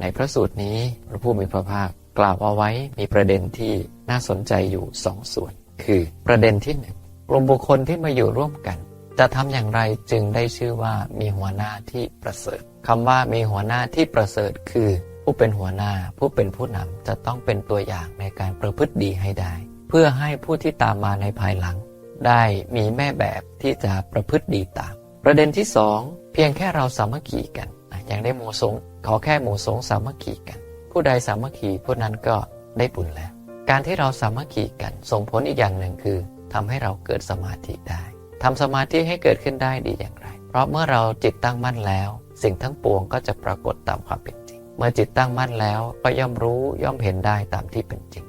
ในพระสูตรนี้พระผู้มีพระภาคกล่าวเอาไว้มีประเด็นที่น่าสนใจอยู่สองส่วน คือประเด็นที่หนึ่งกลุ่มบุคคลที่มาอยู่ร่วมกัน จะทำอย่างไรจึงได้ชื่อว่ามีหัวหน้าที่ประเสริฐคำว่ามีหัวหน้าที่ประเสริฐคือ ผู้เป็นหัวหน้าผู้เป็นผู้นำจะต้องเป็นตัวอย่างในการประพฤติดีให้ได้ เพื่อให้ผู้ที่ตามมาในภายหลัง ได้มีแม่แบบที่จะประพฤติดีตาม ประเด็นที่สองเพียงแค่เราสามัคคีกันอย่างได้หมู่สง ขอแค่หมู่สงสามัคคีกัน ผู้ใดสามัคคีผู้นั้นก็ได้บุญแล้ว การที่เราสามัคคีกันส่งผลอีกอย่างหนึ่งคือทำให้เราเกิดสมาธิได้ทำสมาธิให้เกิดขึ้นได้ดีอย่างไร เพราะเมื่อเราจิตตั้งมั่นแล้ว สิ่งทั้งปวงก็จะปรากฏตามความเป็นจริง เมื่อจิตตั้งมั่นแล้วก็ย่อมรู้ย่อมเห็นได้ตามที่เป็นจริง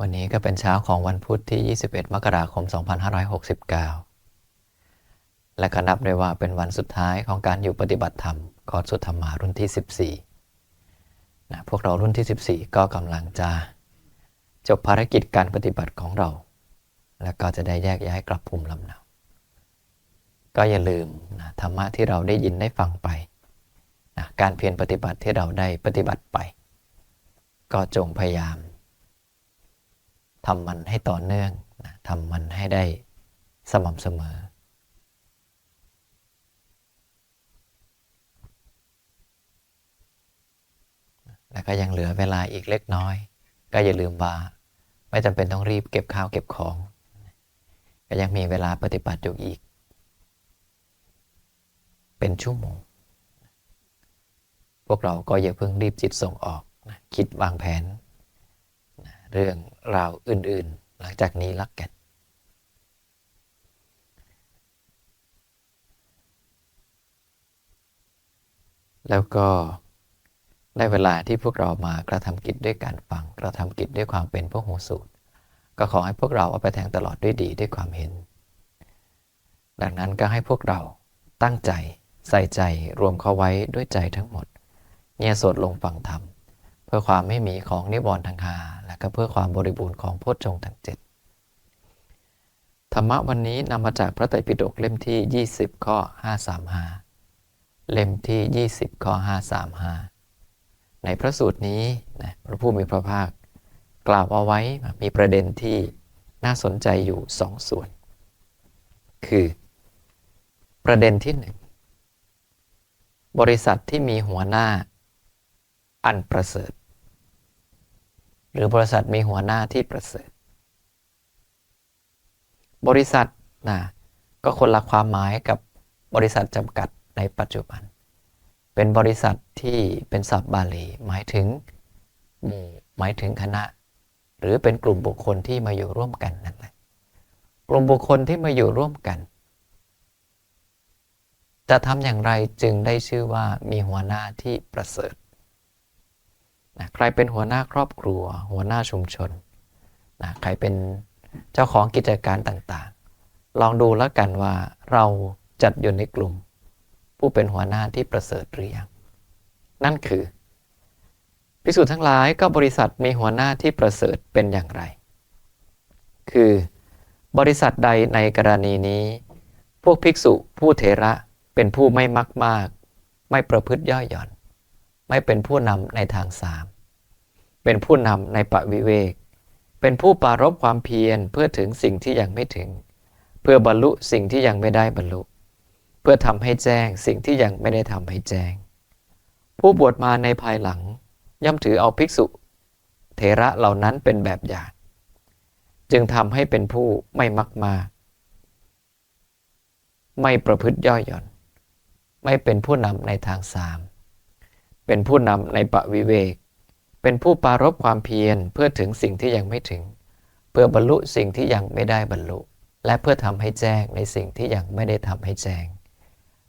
วันนี้ก็เป็นเช้าของวันพุธที่ 21 มกราคม 2569 และก็นับได้ว่าเป็นวันสุดท้ายของการอยู่ปฏิบัติธรรมคอร์สสุธรรมารุ่นที่ 14นะพวกเรารุ่นที่ 14 ก็กำลังจะจบภารกิจการปฏิบัติของเรา แล้วก็จะได้แยกย้ายกลับภูมิลำเนา ก็อย่าลืมนะธรรมะที่เราได้ยินได้ฟังไปนะการเพียรปฏิบัติที่เราได้ปฏิบัติไป ก็จงพยายาม ทำมันให้ต่อเนื่องนะทำมันให้ได้สม่ำเสมอ แล้วก็ยังเหลือเวลาอีกเล็กน้อย ก็อย่าลืมว่า ไม่จำเป็นต้องรีบเก็บข้าวเก็บของ ก็ยังมีเวลาปฏิบัติอยู่อีก เป็นชั่วโมง พวกเราก็อย่าเพิ่งรีบจิตส่งออก คิดวางแผน เรื่องราวอื่นๆ หลังจากนี้ลักกัน แล้วก็ได้เวลาที่พวกเรามากระทำกิจด้วยการฟัง กระทำกิจด้วยความเป็นพวกหูสูตร ก็ขอให้พวกเราเอาไปแทงตลอดด้วยดีด้วยความเห็น ดังนั้นก็ให้พวกเราตั้งใจใส่ใจรวมเข้าไว้ด้วยใจทั้งหมดเงียสดลงฟังธรรม เพื่อความไม่มีของนิวรณ์ทางหาและก็เพื่อความบริบูรณ์ของโพชฌงค์ทั้งเจ็ดธรรมะวันนี้นำมาจากพระไตรปิฎกเล่มที่ 20 ข้อ 535 เล่มที่ 20 ข้อ 535 ในพระสูตรนี้นะพระผู้มีพระภาคกล่าวเอาไว้มีประเด็นที่น่าสนใจอยู่สองส่วน คือ ประเด็นที่หนึ่งบริษัทที่มีหัวหน้าอันประเสริฐ หรือบริษัทมีหัวหน้าที่ประเสริฐ บริษัทนะก็คนละความหมายกับบริษัทจำกัดในปัจจุบัน เป็นบริษัทที่เป็นศัพท์บาลี หมายถึงหมู่หมายถึงคณะ หรือเป็นกลุ่มบุคคลที่มาอยู่ร่วมกันนั่นแหละกลุ่มบุคคลที่มาอยู่ร่วมกัน จะทำอย่างไรจึงได้ชื่อว่ามีหัวหน้าที่ประเสริฐ นะใครเป็นหัวหน้าครอบครัว หัวหน้าชุมชนนะใครเป็นเจ้าของกิจการต่างๆ ลองดูแล้วกันว่าเราจัดอยู่ในกลุ่ม ผู้เป็นหัวหน้าที่ประเสริฐหรือยัง นั่นคือพิสูจน์ทั้งหลายก็บริษัทมีหัวหน้าที่ประเสริฐเป็นอย่างไร คือบริษัทใดในกรณีนี้ พวกภิกษุผู้เถระเป็นผู้ไม่มักมาก ไม่ประพฤติย่อหย่อน ไม่เป็นผู้นำในทางสาม เป็นผู้นำในปวิเวก เป็นผู้ปารบความเพียรเพื่อถึงสิ่งที่ยังไม่ถึง เพื่อบรรลุสิ่งที่ยังไม่ได้บรรลุ เพื่อทำให้แจ้งสิ่งที่ยังไม่ได้ทำให้แจ้ง ผู้บวชมาในภายหลังย่อมถือเอาภิกษุ เถระเหล่านั้นเป็นแบบอย่างจึงทำให้เป็นผู้ไม่มักมา ไม่ประพฤติย่อหย่อน ไม่เป็นผู้นำในทางสาม เป็นผู้นำในปวิเวก เป็นผู้ปารบความเพียรเพื่อถึงสิ่งที่ยังไม่ถึง เพื่อบรรลุสิ่งที่ยังไม่ได้บรรลุ และเพื่อทำให้แจ้งในสิ่งที่ยังไม่ได้ทำให้แจ้ง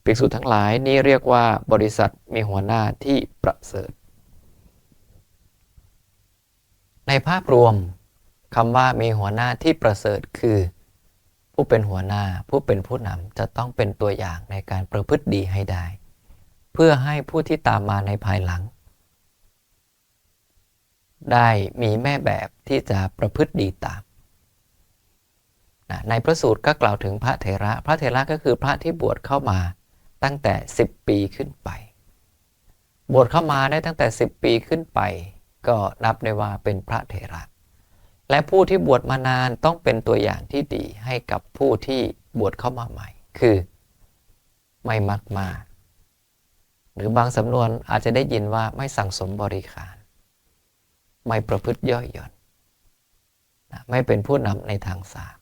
ภิกษุทั้งหลายนี้เรียกว่าบริษัทมีหัวหน้าที่ประเสริฐ ในภาพรวมคำว่ามีหัวหน้าที่ประเสริฐคือ ผู้เป็นหัวหน้าผู้เป็นผู้นำจะต้องเป็นตัวอย่างในการประพฤติดีให้ได้ เพื่อให้ผู้ที่ตามมาในภายหลัง ได้มีแม่แบบที่จะประพฤติดีตามนะในพระสูตรก็กล่าวถึงพระเถระ พระเถระก็คือพระที่บวชเข้ามาตั้งแต่ 10 ปีขึ้นไป บวชเข้ามาได้ตั้งแต่ 10 ปีขึ้นไป ก็นับได้ว่าเป็นพระเถระ และผู้ที่บวชมานานต้องเป็นตัวอย่างที่ดีให้กับผู้ที่บวชเข้ามาใหม่ คือไม่มักมา หรือบางสำนวนอาจจะได้ยินว่าไม่สั่งสมบริการ ไม่ประพฤติย่อยหย่อนไม่เป็นผู้นำในทางสาม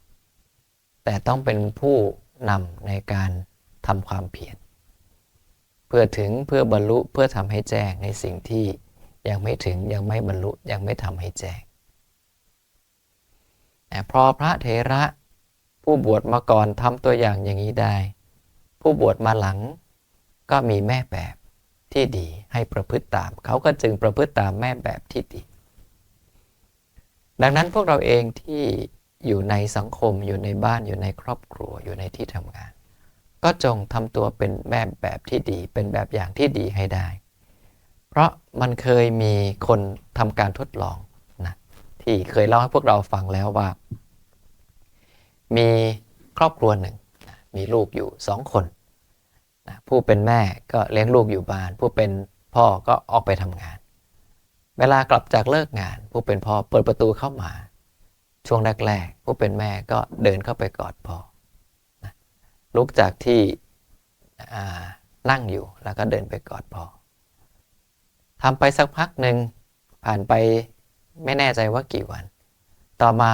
แต่ต้องเป็นผู้นำในการทำความเพียรเพื่อถึงเพื่อบรรลุเพื่อทำให้แจ้งในสิ่งที่ยังไม่ถึงยังไม่บรรลุยังไม่ทำให้แจ้งแต่พอพระเถระ ผู้บวชมาก่อนทำตัวอย่างอย่างนี้ได้ ผู้บวชมาหลังก็มีแม่แบบ ที่ดีให้ประพฤติตาม เขาก็จึงประพฤติตามแม่แบบที่ดี ดังนั้นพวกเราเองที่อยู่ในสังคมอยู่ในบ้านอยู่ในครอบครัวอยู่ในที่ทำงาน ก็จงทำตัวเป็นแบบแบบที่ดี เป็นแบบอย่างที่ดีให้ได้ เพราะมันเคยมีคนทำการทดลองนะที่เคยเล่าให้พวกเราฟังแล้วว่า มีครอบครัวหนึ่ง มีลูกอยู่สองคน นะผู้เป็นแม่ก็เลี้ยงลูกอยู่บ้าน ผู้เป็นพ่อก็ออกไปทำงาน เวลากลับจากเลิกงาน ผู้เป็นพ่อเปิดประตูเข้ามา ช่วงแรกๆผู้เป็นแม่ก็เดินเข้าไปกอดพ่อนะลุกจากที่นั่งอยู่แล้วก็เดินไปกอดพ่อทำไปสักพักหนึ่งผ่านไปไม่แน่ใจว่ากี่วัน ต่อมา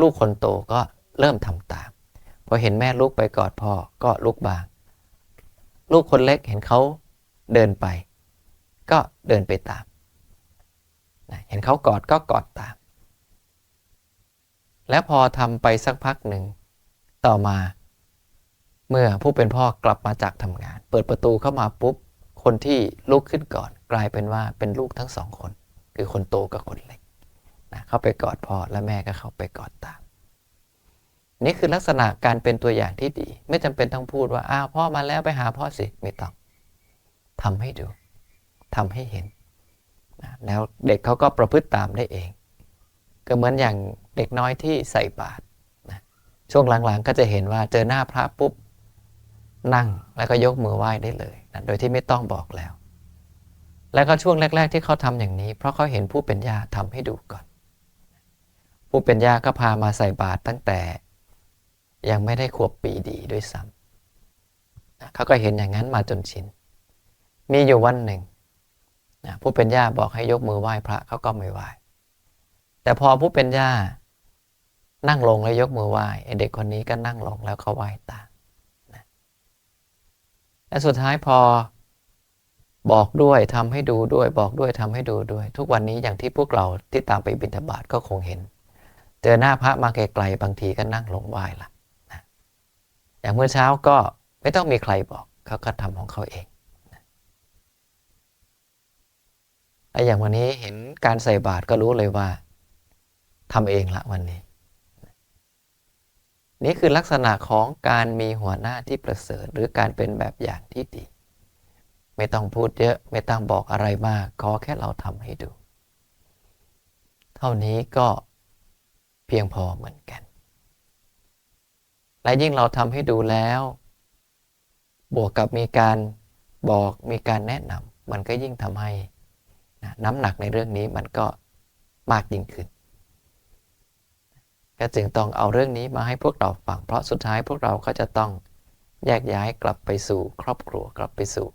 ลูกคนโตก็เริ่มทำตาม พอเห็นแม่ลุกไปกอดพ่อก็ลุกบาง ลูกคนเล็กเห็นเขาเดินไป ก็เดินไปตามเห็นเขากอดก็กอดตาม และพอทำไปสักพักหนึ่ง ต่อมาเมื่อผู้เป็นพ่อกลับมาจากทำงาน เปิดประตูเข้ามาปุ๊บ คนที่ลุกขึ้นก่อนกลายเป็นว่าเป็นลูกทั้งสองคน คือคนโตกับคนเล็กนะเข้าไปกอดพ่อและแม่ก็เข้าไปกอดตาม นี่คือลักษณะการเป็นตัวอย่างที่ดี ไม่จำเป็นต้องพูดว่าอ้าวพ่อมาแล้วไปหาพ่อสิไม่ต้องทำให้ดูทำให้เห็นนะแล้วเด็กเขาก็ประพฤติตามได้เอง ก็เหมือนอย่างเด็กน้อยที่ใส่บาตรนะช่วงหลังๆก็จะเห็นว่าเจอหน้าพระปุ๊บนั่งแล้วก็ยกมือไหว้ได้เลยนะโดยที่ไม่ต้องบอกแล้ว แล้วก็ช่วงแรก ๆ ที่เขาทำอย่างนี้ เพราะเขาเห็นผู้เป็นญาทำให้ดูก่อน ผู้เป็นญาก็พามาใส่บาตรตั้งแต่ ยังไม่ได้ขวบปีดีด้วยซ้ำนะเขาก็เห็นอย่างนั้นมาจนชิน มีอยู่วันหนึ่งนะผู้เป็นญาบอกให้ยกมือไหว้พระเขาก็ไม่ไหว้ แต่พอผู้เป็นย่านั่งลงแล้วยกมือไหว้เด็กคนนี้ก็นั่งลงแล้วเขาไหว้ตามนะและสุดท้ายพอบอกด้วยทำให้ดูด้วย บอกด้วยทำให้ดูด้วย ทุกวันนี้อย่างที่พวกเราที่ตามไปบิณฑบาตก็คงเห็น เจอหน้าพระมาไกลๆบางทีก็นั่งลงไหว้ละ นะอย่างเมื่อเช้าก็ไม่ต้องมีใครบอกเขาก็ทำของเขาเองและอย่างวันนี้เห็นการใส่บาตรก็รู้เลยว่าทำเองละวันนี้ นี่คือลักษณะของการมีหัวหน้าที่ประเสริฐ หรือการเป็นแบบอย่างที่ดี ไม่ต้องพูดเยอะไม่ต้องบอกอะไรมาก ขอแค่เราทำให้ดู เท่านี้ก็เพียงพอเหมือนกัน และยิ่งเราทำให้ดูแล้ว บวกกับมีการบอกมีการแนะนำมันก็ยิ่งทำให้น้ำหนักในเรื่องนี้มันก็มากยิ่งขึ้น ก็จึงต้องเอาเรื่องนี้มาให้พวกเราฟัง เพราะสุดท้ายพวกเราก็จะต้องแยกย้ายกลับไปสู่ครอบครัวกลับไปสู่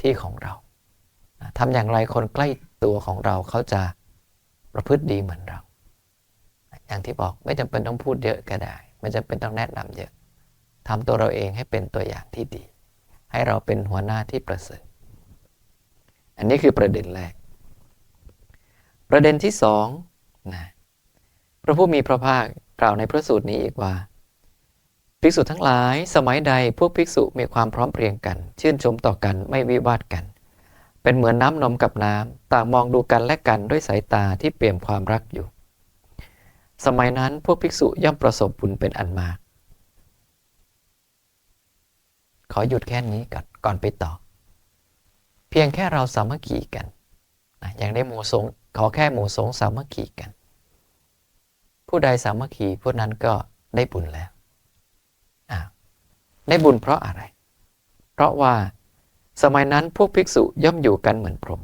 ที่ของเราทำอย่างไรคนใกล้ตัวของเราเขาจะประพฤติดีเหมือนเรา อย่างที่บอกไม่จำเป็นต้องพูดเยอะก็ได้ ไม่จำเป็นต้องแนะนำเยอะทำตัวเราเองให้เป็นตัวอย่างที่ดี ให้เราเป็นหัวหน้าที่ประเสริฐ อันนี้คือประเด็นแรก ประเด็นที่สองนะพระผู้มีพระภาคกล่าวในพระสูตรนี้อีกว่า ภิกษุทั้งหลายสมัยใดพวกภิกษุมีความพร้อมเพรียงกัน ชื่นชมต่อกันไม่วิวาทกัน เป็นเหมือนน้ำนมกับน้ำต่างมองดูกันและกันด้วยสายตาที่เปี่ยมความรักอยู่ สมัยนั้นพวกภิกษุย่อมประสบบุญเป็นอันมาก ขอหยุดแค่นี้ก่อนก่อนไปต่อ เพียงแค่เราสามัคคีกันอย่างได้หมู่สงขอแค่หมู่สงสามัคคีกัน ผู้ใดสามัคคีผู้นั้นก็ได้บุญแล้วได้บุญเพราะอะไร เพราะว่าสมัยนั้นพวกภิกษุย่อมอยู่กันเหมือนพรหม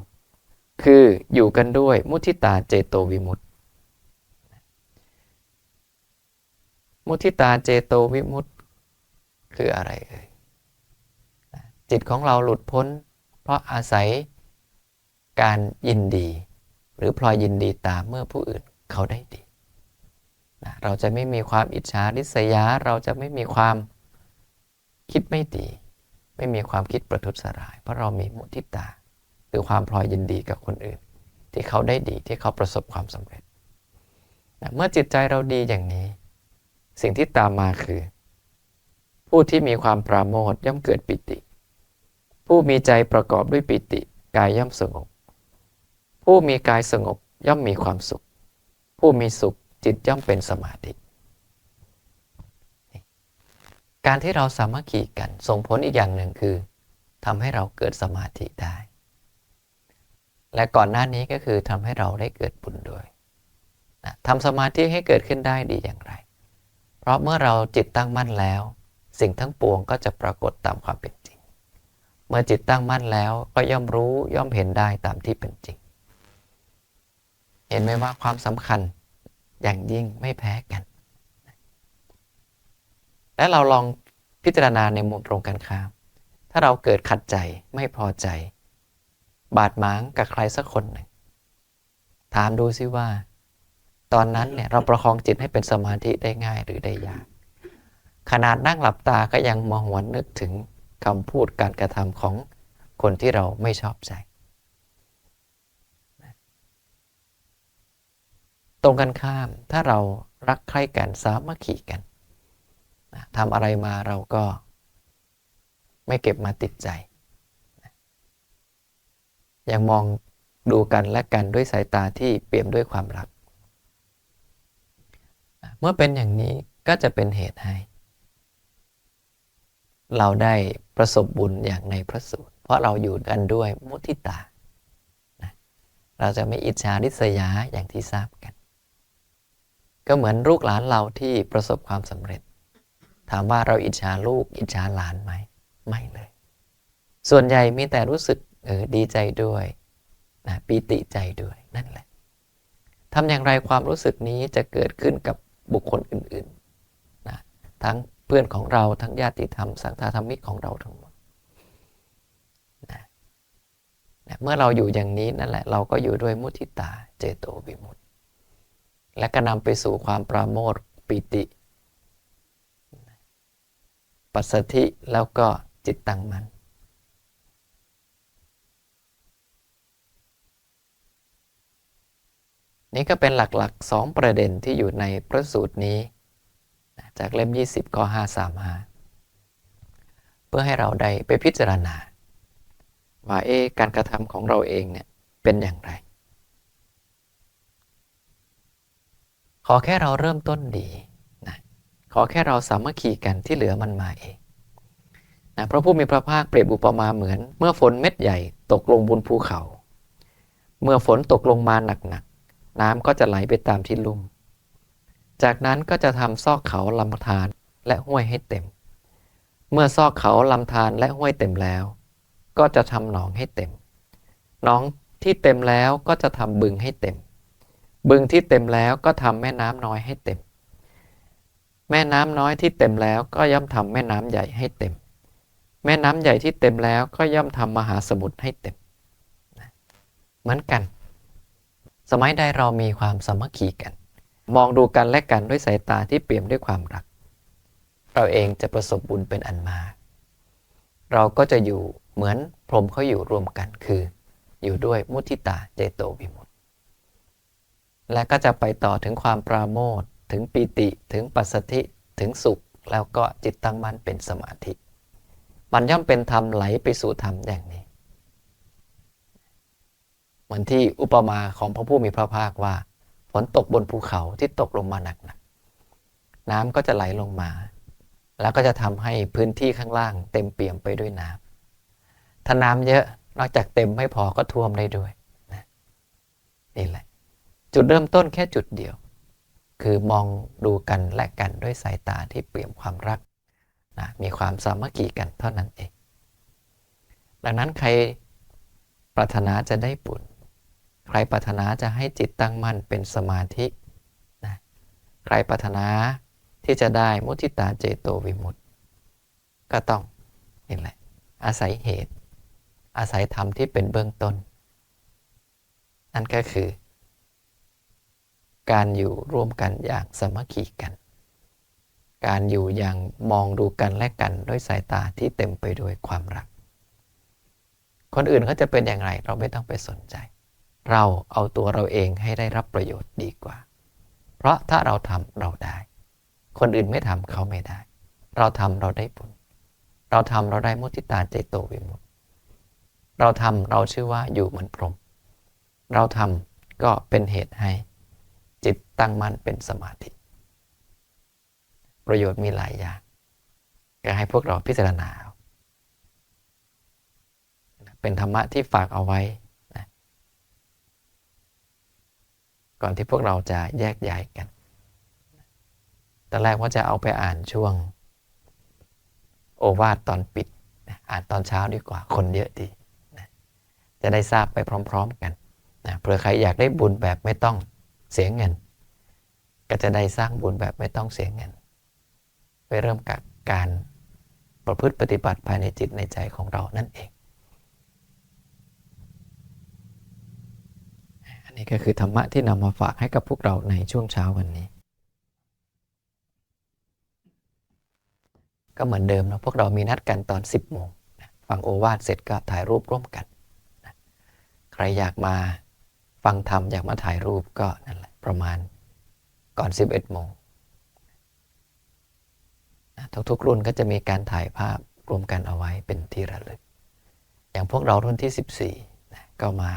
คืออยู่กันด้วยมุทิตาเจโตวิมุตติ มุทิตาเจโตวิมุตติคืออะไรเอ่ยจิตของเราหลุดพ้น เพราะอาศัยการยินดี หรือพลอยยินดีตามเมื่อผู้อื่นเขาได้ดีนะเราจะไม่มีความอิจฉาริษยา เราจะไม่มีความคิดไม่ดี ไม่มีความคิดประทุษร้าย เพราะเรามีมุทิตา คือความพลอยยินดีกับคนอื่น ที่เขาได้ดีที่เขาประสบความสำเร็จนะเมื่อจิตใจเราดีอย่างนี้ สิ่งที่ตามมาคือ ผู้ที่มีความปราโมทย่อมเกิดปิติ ผู้มีใจประกอบด้วยปิติ กายย่อมสงบ ผู้มีกายสงบย่อมมีความสุข ผู้มีสุขจิตย่อมเป็นสมาธิ การที่เราสามัคคีกันส่งผลอีกอย่างหนึ่งคือทำให้เราเกิดสมาธิได้ และก่อนหน้านี้ก็คือทำให้เราได้เกิดบุญด้วยทำสมาธิให้เกิดขึ้นได้ดีอย่างไร ราะเมื่อเราจิตตั้งมั่นแล้ว สิ่งทั้งปวงก็จะปรากฏตามความเป็นจริง เมื่อจิตตั้งมั่นแล้วก็ย่อมรู้ย่อมเห็นได้ตามที่เป็นจริง เห็นไหมว่าความสำคัญอย่างยิ่งไม่แพ้กัน และเราลองพิจารณาในมุมตรงกันข้าม ถ้าเราเกิดขัดใจไม่พอใจ บาดหมางกับใครสักคนหนึ่ง ถามดูซิว่า ตอนนั้นเนี่ยเราประคองจิตให้เป็นสมาธิได้ง่ายหรือได้ยาก ขนาดนั่งหลับตาก็ยังมาหวนนึกถึงคำพูดการกระทำของคนที่เราไม่ชอบใจ ตรงกันข้ามถ้าเรารักใคร่กันสามัคคีกันทำอะไรมาเราก็ไม่เก็บมาติดใจ ยังมองดูกันและกันด้วยสายตาที่เปี่ยมด้วยความรัก เมื่อเป็นอย่างนี้ก็จะเป็นเหตุให้ เราได้ประสบบุญอย่างในพระสูตร เพราะเราอยู่กันด้วยมุทิตาเราจะไม่อิจฉาริษยาอย่างที่ทราบกัน ก็เหมือนลูกหลานเราที่ประสบความสำเร็จ ถามว่าเราอิจฉาลูกอิจฉาหลานไหม ไม่เลย ส่วนใหญ่มีแต่รู้สึกเออดีใจด้วยนะปีติใจด้วยนั่นแหละทำอย่างไรความรู้สึกนี้จะเกิดขึ้นกับ บุคคลอื่นๆนะทั้งเพื่อนของเราทั้งญาติธรรม สังฆธรรมิกของเราทั้งหมดนะนะเมื่อเราอยู่อย่างนี้นั่นแหละเราก็อยู่ด้วยมุทิตาเจโตวิมุตติ และก็นำไปสู่ความปราโมทปิติ ปัสสธิแล้วก็จิตตังมัน นี่ก็เป็นหลักๆสองประเด็นที่อยู่ในพระสูตรนี้ จากเล่ม 20ข้อ535 เพื่อให้เราได้ไปพิจารณา ว่าเอ๊การกระทำของเราเองเนี่ยเป็นอย่างไร ขอแค่เราเริ่มต้นดีนะขอแค่เราสามัคคีกันที่เหลือมันมาเองนะพระผู้มีพระภาคเปรียบอุปมาเหมือน เมื่อฝนเม็ดใหญ่ตกลงบนภูเขา เมื่อฝนตกลงมาหนัก น้ำก็จะไหลไปตามที่ลุ่ม จากนั้นก็จะทำซอกเขาลำธารและห้วยให้เต็ม เมื่อซอกเขาลำธารและห้วยเต็มแล้ว ก็จะทำหนองให้เต็ม หนองที่เต็มแล้วก็จะทำบึงให้เต็ม บึงที่เต็มแล้วก็ทำแม่น้ำน้อยให้เต็ม แม่น้ำน้อยที่เต็มแล้วก็ย่อมทำแม่น้ำใหญ่ให้เต็ม แม่น้ำใหญ่ที่เต็มแล้วก็ย่อมทำมหาสมุทรให้เต็ม เหมือนกัน สมัยใดเรามีความสามัคคีกัน มองดูกันและกันด้วยสายตาที่เปี่ยมด้วยความรัก เราเองจะประสบบุญเป็นอันมากเราก็จะอยู่เหมือนพรหมเขาอยู่รวมกันคือ อยู่ด้วยมุทิตาเจโตวิมุตติ และก็จะไปต่อถึงความปราโมทถึงปีติถึงปัสสธิถึงสุขแล้วก็จิตตั้งมั่นเป็นสมาธิ มันย่อมเป็นธรรมไหลไปสู่ธรรมอย่างนี้ เหมือนที่อุปมาของพระผู้มีพระภาคว่า ฝนตกบนภูเขาที่ตกลงมาหนักๆน้ำก็จะไหลลงมา แล้วก็จะทำให้พื้นที่ข้างล่าง เต็มเปี่ยมไปด้วยน้ำถ้าน้ำเยอะนอกจากเต็มไม่พอก็ท่วมได้ด้วยนะนี่แหละ จุดเริ่มต้นแค่จุดเดียว คือมองดูกันและกันด้วยสายตาที่เปี่ยมความรักนะมีความสามัคคีกันเท่านั้นเอง ดังนั้นใครปรารถนาจะได้บุญ ใครปรารถนาจะให้จิตตั้งมั่นเป็นสมาธินะใครปรารถนาที่จะได้มุทิตาเจโตวิมุตติ ก็ต้องนี่แหละ อาศัยเหตุ อาศัยธรรมที่เป็นเบื้องต้น นั่นก็คือ การอยู่ร่วมกันอย่างสมัคคีกัน การอยู่อย่างมองดูกันและกันด้วยสายตาที่เต็มไปด้วยความรัก คนอื่นเขาจะเป็นอย่างไรเราไม่ต้องไปสนใจ เราเอาตัวเราเองให้ได้รับประโยชน์ดีกว่า เพราะถ้าเราทำเราได้ คนอื่นไม่ทำเขาไม่ได้ เราทำเราได้บุญเราทำเราได้มุติตาเจโตวิมุตติเราทำเราชื่อว่าอยู่เหมือนพรหมเราทำก็เป็นเหตุให้จิตตั้งมั่นเป็นสมาธิ ประโยชน์มีหลายอย่างก็ให้พวกเราพิจารณา เป็นธรรมะที่ฝากเอาไว้นะ ก่อนที่พวกเราจะแยกย้ายกันตอนแรกว่าจะเอาไปอ่านช่วง โอวาทตอนปิด อ่านตอนเช้าดีกว่าคนเยอะดี จะได้ทราบไปพร้อม ๆ กันเผื่อใครอยากได้บุญแบบไม่ต้องเสียเงิน ก็จะได้สร้างบุญแบบไม่ต้องเสียเงิน ไปเริ่มกับการประพฤติปฏิบัติภายในจิตในใจของเรานั่นเอง อั นนี้ก็คือธรรมะที่นำมาฝากให้กับพวกเราในช่วงเช้าวันนี้ ก็เหมือนเดิมนะพวกเรามีนัดกันตอน 10โมงฟังโอวาทเสร็จก็ถ่ายรูปร่วมกัน ใครอยากมาฟังธรรมอยากมาถ่ายรูปก็นั่นแหละประมาณก่อน 11โมงทุกๆรุ่นก็จะมีการถ่ายภาพรวมกันเอาไว้เป็นที่ระลึก อย่างพวกเรารุ่นที่ 14 ก็มา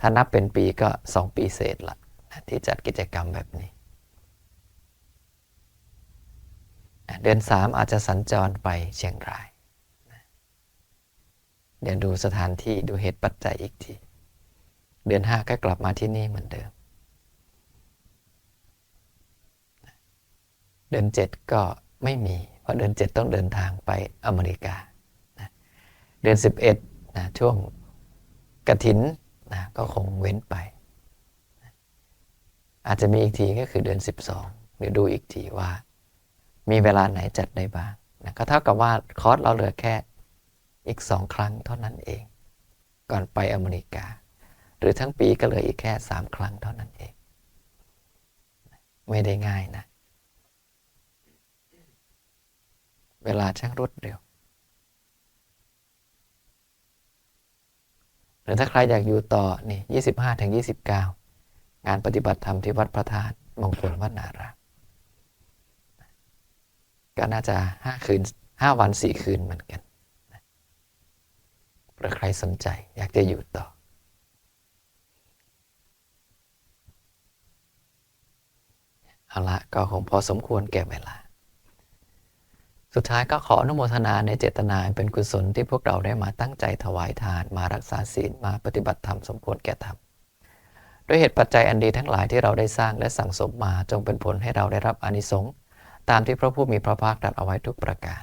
ถ้านับเป็นปีก็ 2 ปีเศษละนะที่จัดกิจกรรมแบบนี้ เดือนสามอาจจะสัญจรไปเชียงราย เดี๋ยวดูสถานที่ดูเหตุปัจจัยอีกที เดือนห้าก็กลับมาที่นี่เหมือนเดิม เดือนเจ็ดก็ไม่มี เพราะเดือนเจ็ดต้องเดินทางไปอเมริกา เดือนสิบเอ็ดนะช่วงกระถิน นะก็คงเว้นไป อาจจะมีอีกทีก็คือเดือน 12 เดี๋ยวดูอีกทีว่า มีเวลาไหนจัดได้บ้างนะก็เท่ากับว่าคอร์สเราเหลือแค่อีกสองครั้งเท่านั้นเอง ก่อนไปอเมริกา หรือทั้งปีก็เหลืออีกแค่สามครั้งเท่านั้นเอง ไม่ได้ง่ายนะ เวลาช่างรวดเร็ว หรือถ้าใครอยากอยู่ต่อนี่ยี่สิบห้าถึงยี่สิบเก้างานปฏิบัติธรรมที่วัดพระธาตุมงคลวัดนารามก็น่าจะห้าคืนห้าวันสี่คืนเหมือนกันเผื่อใครสนใจอยากจะอยู่ต่อ เอาละก็คงพอสมควรแก่เวลา สุดท้ายก็ขออนุโมทนาในเจตนาเป็นกุศลที่พวกเราได้มาตั้งใจถวายทาน มารักษาศีลมาปฏิบัติธรรมสมควรแก่ธรรมด้วยเหตุปัจจัยอันดีทั้งหลายที่เราได้สร้างและสั่งสมมาจงเป็นผลให้เราได้รับอนิสงส์ตามที่พระผู้มีพระภาคตรัสเอาไว้ทุกประการ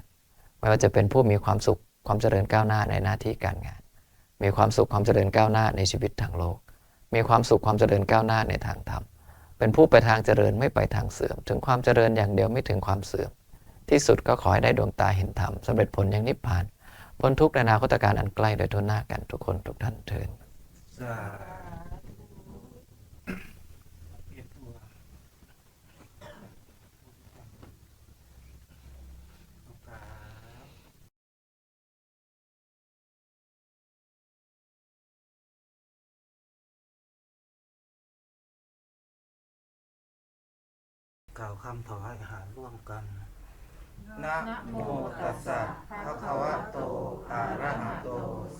ไม่ว่าจะเป็นผู้มีความสุขความเจริญก้าวหน้าในหน้าที่การงาน มีความสุขความเจริญก้าวหน้าในชีวิตทางโลก มีความสุขความเจริญก้าวหน้าในทางธรรม เป็นผู้ไปทางเจริญไม่ไปทางเสื่อม ถึงความเจริญอย่างเดียวไม่ถึงความเสื่อม ที่สุดก็ขอให้ได้ดวงตาเห็นธรรมสำเร็จผลอย่างนิพพานพ้นทุกข์ในนาคตการอันใกล้โดยทุนหน้ากันทุกคนทุกท่านเทินสาธุเก็บตัวโอกาสกล่าวคำถวายอาหารร่วมกัน นะโมตัสสะภะคะวะโตอะระหะโต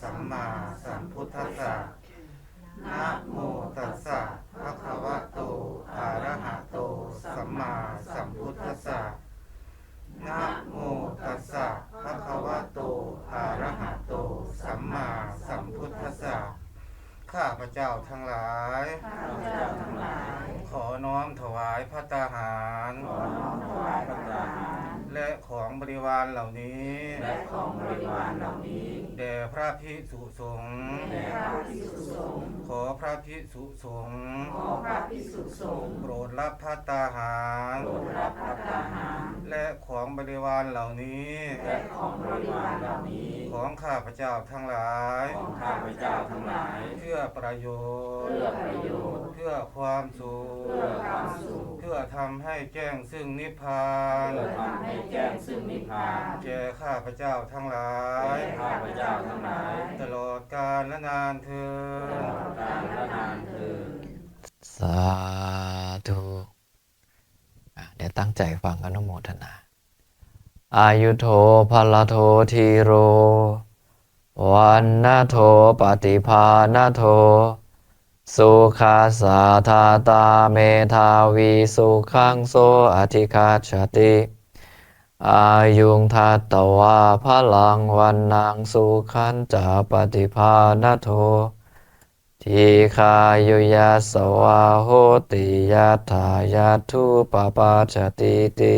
สัมมาสัมพุทธัสสะนะโมตัสสะภะคะวะโตอะระหะโต สัมมาสัมพุทธัสสะนะโมตัสสะภะคะวะโตอะระหะโต สัมมาสัมพุทธัสสะข้าพเจ้าทั้งหลายข้าพเจ้าทั้งหลาย ขอน้อมถวายพระตาหารขอน้อมถวายพระตาหาร และของบริวารเหล่านี้และของบริวารเหล่านี้แด่พระพิสุสงฆ์แด่พระภิกษุสงฆ์ขอพระพิสุสงฆ์ขอพระภิกษุสงฆ์โปรดรับพระตาหารโปรดรับพระตาหารและของบริวารเหล่านี้และของบริวารเหล่านี้ ของข้าพเจ้าทั้งหลายของข้าพเจ้าทั้งหลาย เพื่อประโยชน์เพื่อประโยชน์เพื่อความสุขเพื่อความสุขเพื่อทำให้แจ้งซึ่งนิพพานเพื่อทำให้แจ้งซึ่งนิพพาน แก่ข้าพเจ้าทั้งหลาย แก่ข้าพเจ้าทั้งหลาย ตลอดกาลและนานเธอตลอดกาลและนานเทอญสาธุอะเดี๋ยวตั้งใจฟังอนุโมทนา อายุโทภลโททีโร วันนาโทปฏิภาณโท สุขาสาธาตาเมธาวีสุขังโสอธิคาชติ อายุงทัตตวาพลังวันนางสุขันจาปฏิภาณโท ทีคายุยาสวาโหติยาถายาทุปปาจติติ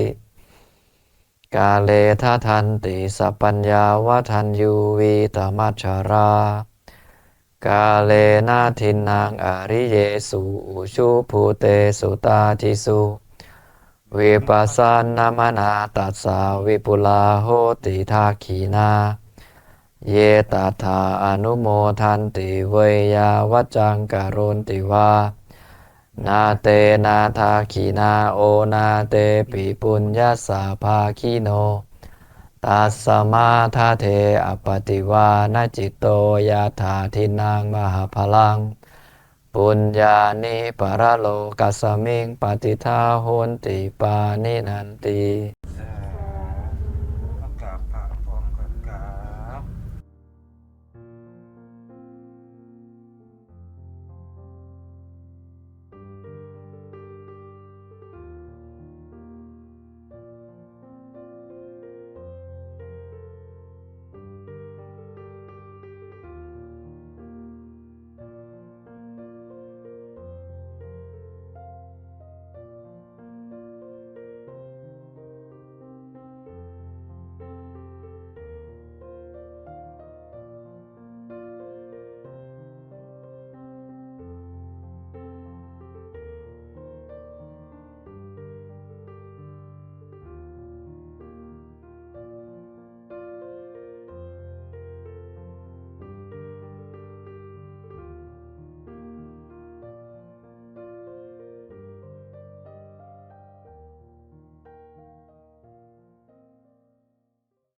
กาเลทะทันติสัปัญญาวทันยูวีตมัชชารา กาเลนาทินนางอริเยสุอุชุภูเตสุตาทิสุ วิปัสสนามนาตัสสาวิปุลาโหติทาขีนา เยตัถาอนุโมทันติเวยาวจังกโรนติวานาเตนาทาขีนาโอนาเตปิปุญญาสาภาคิโนตัสสมาทาเทอปติวานาจิตโตยาถาทินางมหาพลัง ปุญญานิปรโลกัสมิงปฏิทาโหนติปานินันติ